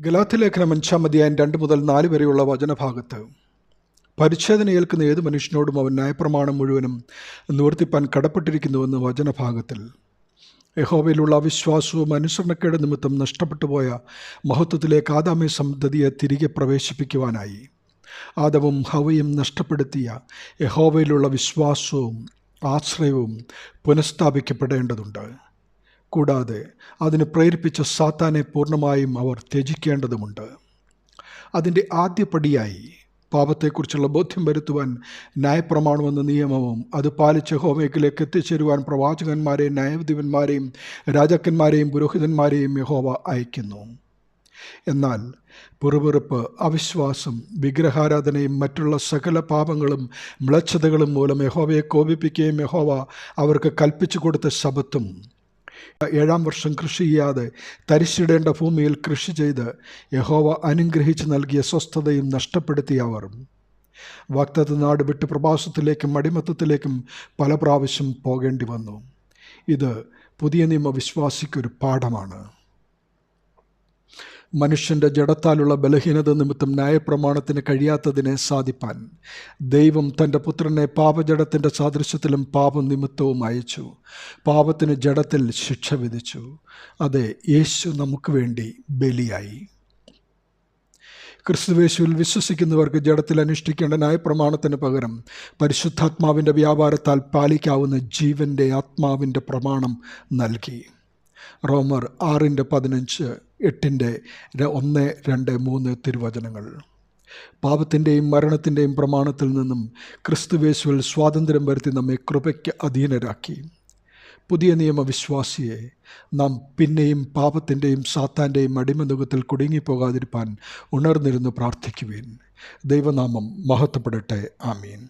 ഗലാത്തിലേഖനം അഞ്ചാം അധ്യായം രണ്ട് മുതൽ നാല് വരെയുള്ള വചനഭാഗത്ത് പരിച്ഛേദന ഏൽക്കുന്ന ഏത് മനുഷ്യനോടും അവൻ ന്യായപ്രമാണം മുഴുവനും നിവർത്തിപ്പാൻ കടപ്പെട്ടിരിക്കുന്നുവെന്ന് വചനഭാഗത്തിൽ യഹോവയിലുള്ള അവിശ്വാസവും അനുസരണക്കേട് നിമിത്തം നഷ്ടപ്പെട്ടു പോയ മഹത്വത്തിലേക്ക് ആദാമി സന്തതിയെ തിരികെ പ്രവേശിപ്പിക്കുവാനായി. ആദവും ഹവയും നഷ്ടപ്പെടുത്തിയ യഹോവയിലുള്ള വിശ്വാസവും ആശ്രയവും പുനഃസ്ഥാപിക്കപ്പെടേണ്ടതുണ്ട്. കൂടാതെ അതിന് പ്രേരിപ്പിച്ച സാത്താനെ പൂർണമായും അവർ ത്യജിക്കേണ്ടതുമുണ്ട്. അതിന്റെ ആദ്യപടിയായി പാപത്തെക്കുറിച്ചുള്ള ബോധ്യം വരുത്തുവാൻ ന്യായപ്രമാണമെന്ന നിയമവും അത് പാലിച്ച് ഹോമേക്കിലേക്ക് എത്തിച്ചേരുവാൻ പ്രവാചകന്മാരെയും ന്യായാധിപന്മാരെയും രാജാക്കന്മാരെയും പുരോഹിതന്മാരെയും യഹോവ അയക്കുന്നു. എന്നാൽ പിറുപിറുപ്പ് അവിശ്വാസം വിഗ്രഹാരാധനയും മറ്റുള്ള സകല പാപങ്ങളും മ്ലച്ഛതകളും മൂലം യഹോവയെ കോപിപ്പിക്കുകയും യഹോവ അവർക്ക് കൽപ്പിച്ചു കൊടുത്ത ശബത്തും ഏഴാം വർഷം കൃഷി ചെയ്യാതെ തരിശിടേണ്ട ഭൂമിയിൽ കൃഷി ചെയ്ത് യഹോവ അനുഗ്രഹിച്ച് നൽകിയ സ്വസ്ഥതയും നഷ്ടപ്പെടുത്തിയ അവർ വക്തത്ത് നാട് വിട്ട് പ്രവാസത്തിലേക്കും അടിമത്തത്തിലേക്കും പല പ്രാവശ്യം പോകേണ്ടി വന്നു. ഇത് പുതിയ നിയമ വിശ്വാസിക്കൊരു പാഠമാണ്. മനുഷ്യന്റെ ജഡത്താലുള്ള ബലഹീനത നിമിത്തം ന്യായപ്രമാണത്തിന് കഴിയാത്തതിനെ സാധിപ്പാൻ. ദൈവം തന്റെ പുത്രനെ പാപജടത്തിന്റെ സാദൃശ്യത്തിലും പാപം നിമിത്തവും അയച്ചു. പാപത്തിന് ജഡത്തിൽ ശിക്ഷ വിധിച്ചു. അതെ യേശു നമുക്ക് വേണ്ടി ബലിയായി. ക്രിസ്തുവേശുവിൽ വിശ്വസിക്കുന്നവർക്ക് ജഡത്തിൽ അനുഷ്ഠിക്കേണ്ട ന്യായപ്രമാണത്തിന് പകരം പരിശുദ്ധാത്മാവിന്റെ വ്യാപാരത്താൽ പാലിക്കാവുന്ന ജീവന്റെ ആത്മാവിന്റെ പ്രമാണം നൽകി. റോമർ ആറിന്റെ പതിനഞ്ച് എട്ടിന്റെ ഒന്ന് രണ്ട് മൂന്ന് തിരുവചനങ്ങൾ. പാപത്തിന്റെയും മരണത്തിന്റെയും പ്രമാണത്തിൽ നിന്നും ക്രിസ്തുവേശുവിൽ സ്വാതന്ത്ര്യം വരുത്തി നമ്മെ കൃപയ്ക്ക് അധീനരാക്കി. പുതിയ നിയമവിശ്വാസിയെ നാം പിന്നെയും പാപത്തിന്റെയും സാത്താന്റെയും അടിമനുഖത്തിൽ കുടുങ്ങിപ്പോകാതിരിപ്പാൻ ഉണർന്നിരുന്ന് പ്രാർത്ഥിക്കുവേൻ. ദൈവനാമം മഹത്വപ്പെടട്ടെ. ആമീൻ.